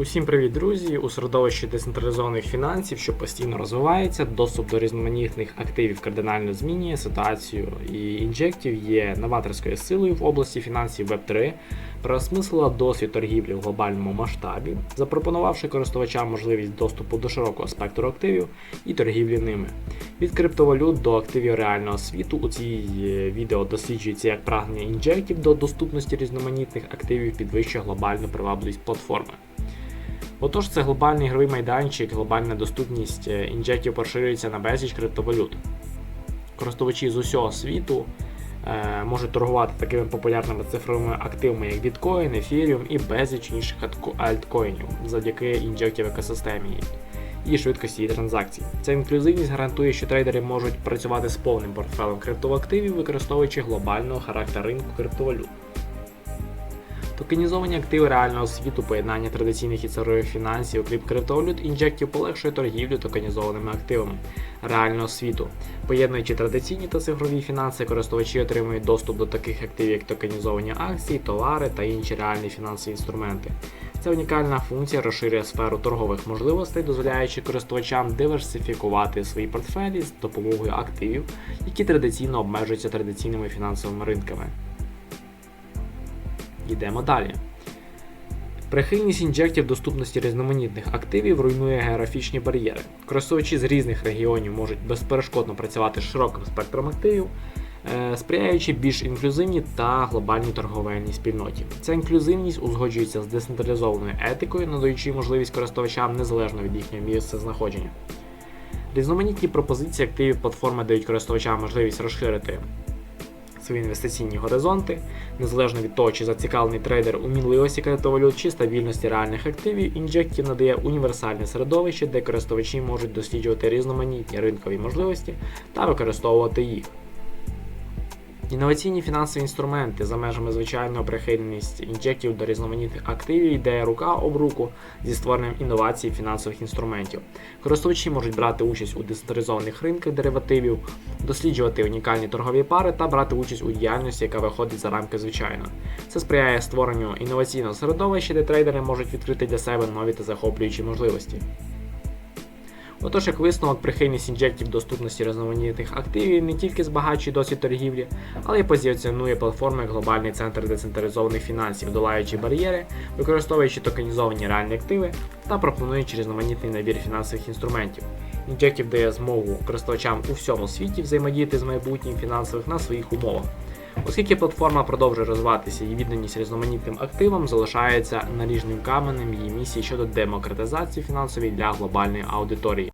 Усім привіт, друзі! У середовищі децентралізованих фінансів, що постійно розвивається, доступ до різноманітних активів кардинально змінює ситуацію і інжектів є новаторською силою в області фінансів Web3, переосмислила досвід торгівлі в глобальному масштабі, запропонувавши користувачам можливість доступу до широкого спектру активів і торгівлі ними. Від криптовалют до активів реального світу у цій е, відео досліджується як прагнення інжектів до доступності різноманітних активів підвищує глобальну привабливість платформи. Отож, це глобальний ігровий майданчик, глобальна доступність е, інжектів поширюється на безліч криптовалют. Користувачі з усього світу е, можуть торгувати такими популярними цифровими активами, як біткоін, ефіріум і безліч інших альткоїнів завдяки інжектів екосистемі і швидкості її транзакцій. Ця інклюзивність гарантує, що трейдери можуть працювати з повним портфелем криптоактивів, використовуючи глобального характер ринку криптовалют. Токенізовані активи реального світу, поєднання традиційних і цифрових фінансів, окрім криптовалют, інжектів полегшує торгівлю токенізованими активами реального світу. Поєднуючи традиційні та цифрові фінанси, користувачі отримують доступ до таких активів, як токенізовані акції, товари та інші реальні фінансові інструменти. Ця унікальна функція розширює сферу торгових можливостей, дозволяючи користувачам диверсифікувати свої портфелі з допомогою активів, які традиційно обмежуються традиційними фінансовими ринками. Йдемо далі. Прихильність інжектів доступності різноманітних активів руйнує географічні бар'єри. Користувачі з різних регіонів можуть безперешкодно працювати з широким спектром активів, е, сприяючи більш інклюзивній та глобальній торговельній спільноті. Ця інклюзивність узгоджується з децентралізованою етикою, надаючи можливість користувачам незалежно від їхнього місця знаходження. Різноманітні пропозиції активів платформи дають користувачам можливість розширити свої інвестиційні горизонти, незалежно від того, чи зацікавлений трейдер у мінливості криптовалют чи стабільності реальних активів, інжектів надає універсальне середовище, де користувачі можуть досліджувати різноманітні ринкові можливості та використовувати їх. Інноваційні фінансові інструменти за межами звичайного прихильність інжектів до різноманітних активів йде рука об руку зі створенням інновацій фінансових інструментів. Користувачі можуть брати участь у децентралізованих ринках деривативів, досліджувати унікальні торгові пари та брати участь у діяльності, яка виходить за рамки звичайно. Це сприяє створенню інноваційного середовища, де трейдери можуть відкрити для себе нові та захоплюючі можливості. Отож, як висновок, прихильність інжектів доступності різноманітних активів не тільки збагачує досвід торгівлі, але й позиціонує платформу як глобальний центр децентралізованих фінансів, долаючи бар'єри, використовуючи токенізовані реальні активи та пропонуючи різноманітний набір фінансових інструментів. Інжектів дає змогу користувачам у всьому світі взаємодіяти з майбутнім фінансових на своїх умовах. Оскільки платформа продовжує розвиватися і відданість різноманітним активам залишається наріжним каменем її місії щодо демократизації фінансової для глобальної аудиторії.